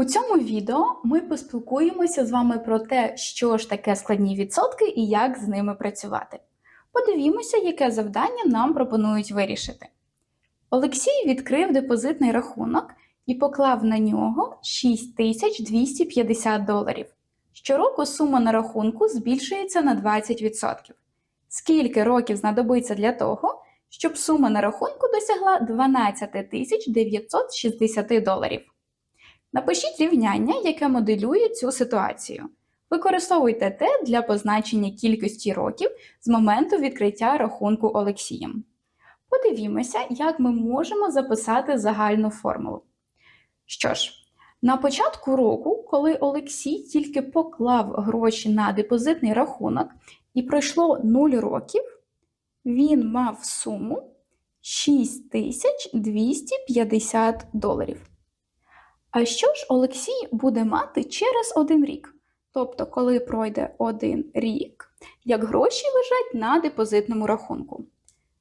У цьому відео ми поспілкуємося з вами про те, що ж таке складні відсотки і як з ними працювати. Подивімося, яке завдання нам пропонують вирішити. Олексій відкрив депозитний рахунок і поклав на нього 6250 доларів. Щороку сума на рахунку збільшується на 20%. Скільки років знадобиться для того, щоб сума на рахунку досягла 12 960 доларів? Напишіть рівняння, яке моделює цю ситуацію. Використовуйте те для позначення кількості років з моменту відкриття рахунку Олексієм. Подивімося, як ми можемо записати загальну формулу. Що ж, на початку року, коли Олексій тільки поклав гроші на депозитний рахунок і пройшло 0 років, він мав суму 6250 доларів. А що ж Олексій буде мати через один рік? Тобто, коли пройде один рік, як гроші лежать на депозитному рахунку.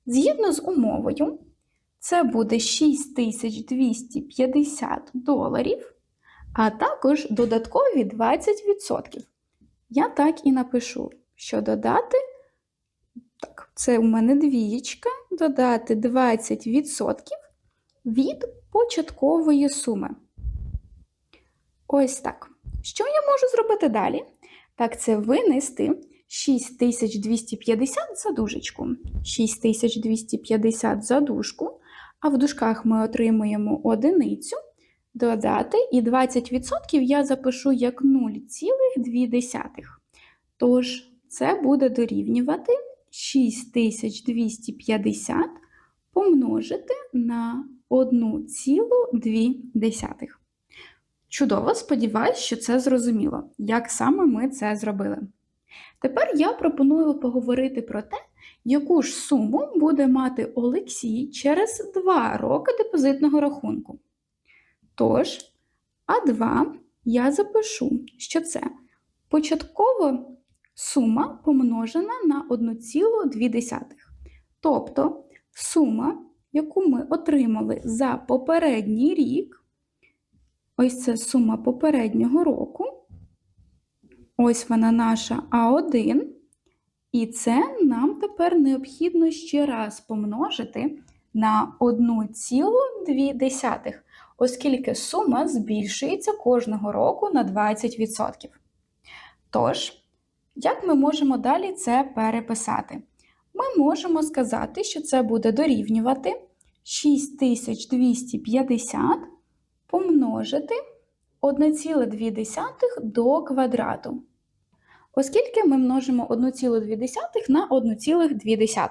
Згідно з умовою, це буде 6250 доларів, а також додаткові 20%. Я так і напишу, що додати, так, це у мене двієчка, додати 20% від початкової суми. Ось так. Що я можу зробити далі? Так, це винести 6250 за дужечку. 6250 за дужку, а в дужках ми отримуємо одиницю, додати, і 20% я запишу як 0,2. Тож, це буде дорівнювати 6250 помножити на 1,2. Чудово, сподіваюсь, що це зрозуміло, як саме ми це зробили. Тепер я пропоную поговорити про те, яку ж суму буде мати Олексій через 2 роки депозитного рахунку. Тож, А2 я запишу, що це початкова сума помножена на 1,2. Тобто сума, яку ми отримали за попередній рік. Ось це сума попереднього року. Ось вона наша А1. І це нам тепер необхідно ще раз помножити на 1,2, оскільки сума збільшується кожного року на 20%. Тож, як ми можемо далі це переписати? Ми можемо сказати, що це буде дорівнювати 6250 помножити 1,2 до квадрату. Оскільки ми множимо 1,2 на 1,2.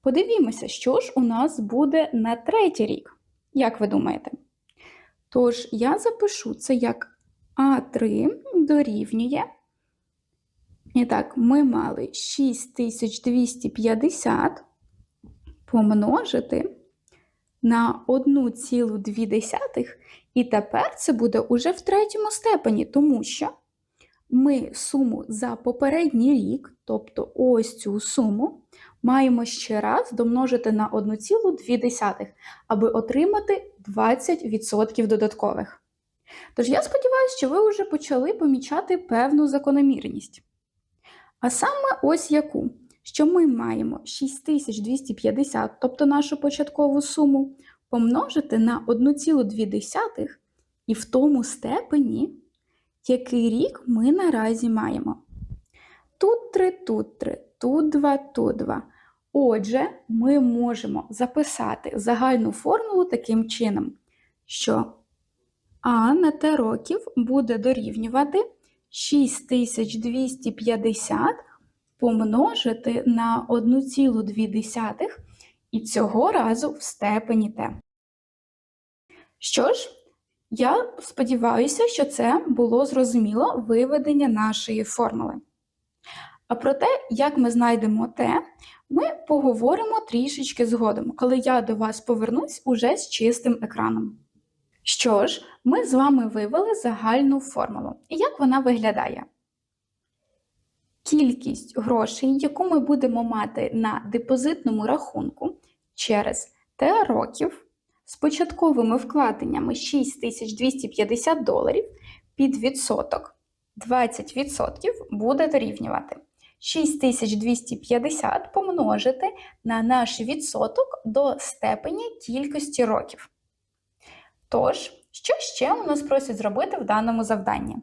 Подивімося, що ж у нас буде на третій рік. Як ви думаєте? Тож, я запишу це як А3 дорівнює. І так, ми мали 6250 помножити на 1,2, і тепер це буде уже в третьому степені, тому що ми суму за попередній рік, тобто ось цю суму, маємо ще раз домножити на 1,2, аби отримати 20% додаткових. Тож я сподіваюся, що ви вже почали помічати певну закономірність. А саме ось яку що ми маємо 6250, тобто нашу початкову суму, помножити на 1,2 і в тому степені, який рік ми наразі маємо. Тут 3, тут 3, тут 2, тут 2. Отже, ми можемо записати загальну формулу таким чином, що А на Т років буде дорівнювати 6250 помножити на 1,2 і цього разу в степені t. Що ж, я сподіваюся, що це було зрозуміло виведення нашої формули. А про те, як ми знайдемо те, ми поговоримо трішечки згодом, коли я до вас повернусь уже з чистим екраном. Що ж, ми з вами вивели загальну формулу. І як вона виглядає? Кількість грошей, яку ми будемо мати на депозитному рахунку через Т років, з початковими вкладеннями 6250 доларів під відсоток 20% буде дорівнювати 6250 помножити на наш відсоток до степені кількості років. Тож, що ще у нас просять зробити в даному завданні?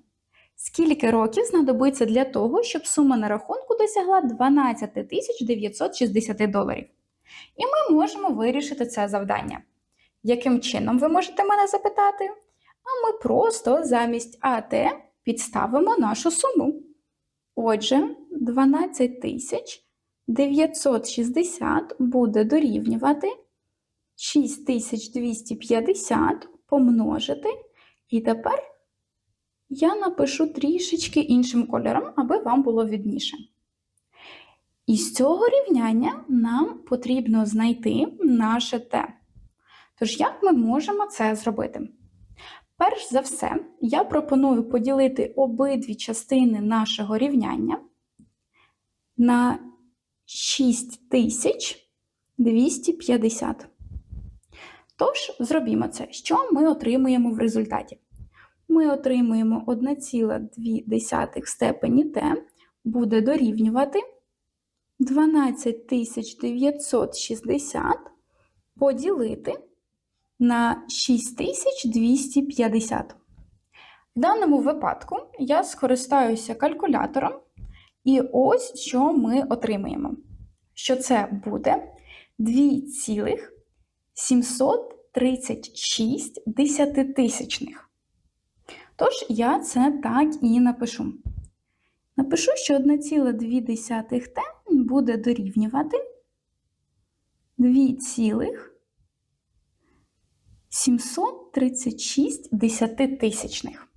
Скільки років знадобиться для того, щоб сума на рахунку досягла 12 960 доларів? І ми можемо вирішити це завдання. Яким чином ви можете мене запитати? А ми просто замість АТ підставимо нашу суму. Отже, 12 960 буде дорівнювати 6250 помножити. І тепер я напишу трішечки іншим кольором, аби вам було видніше. Із цього рівняння нам потрібно знайти наше Т. Тож, як ми можемо це зробити? Перш за все, я пропоную поділити обидві частини нашого рівняння на 6250. Тож, зробімо це. Що ми отримуємо в результаті? Ми отримуємо 1,2 в степені t буде дорівнювати 12960 поділити на 6250. В даному випадку я скористаюся калькулятором, і ось що ми отримаємо. Що це буде 2,736 десятитисячних. Тож я це так і напишу. Напишу, що 1,2 t буде дорівнювати 2,736 десятитисячних.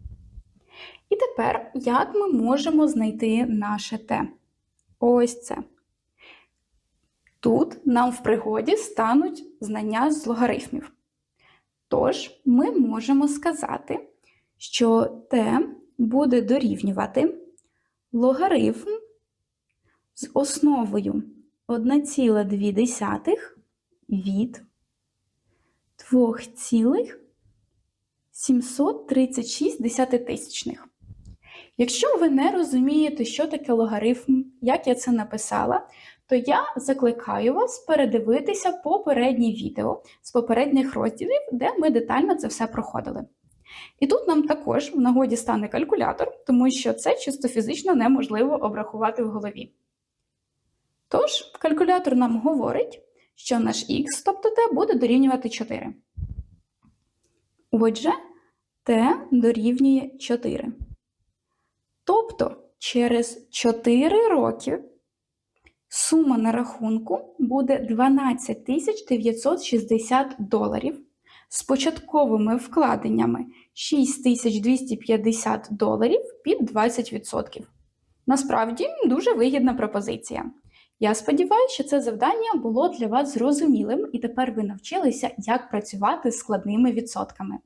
І тепер, як ми можемо знайти наше t? Ось це. Тут нам в пригоді стануть знання з логарифмів. Тож, ми можемо сказати, що t буде дорівнювати логарифм з основою 1,2 від 2,736 десятитисячних. Якщо ви не розумієте, що таке логарифм, як я це написала, то я закликаю вас передивитися попереднє відео з попередніх розділів, де ми детально це все проходили. І тут нам також в нагоді стане калькулятор, тому що це чисто фізично неможливо обрахувати в голові. Тож, калькулятор нам говорить, що наш х, тобто t, буде дорівнювати 4. Отже, t дорівнює 4. Тобто, через 4 роки сума на рахунку буде 12 960 доларів з початковими вкладеннями 6250 доларів під 20%. Насправді дуже вигідна пропозиція. Я сподіваюся, що це завдання було для вас зрозумілим і тепер ви навчилися, як працювати з складними відсотками.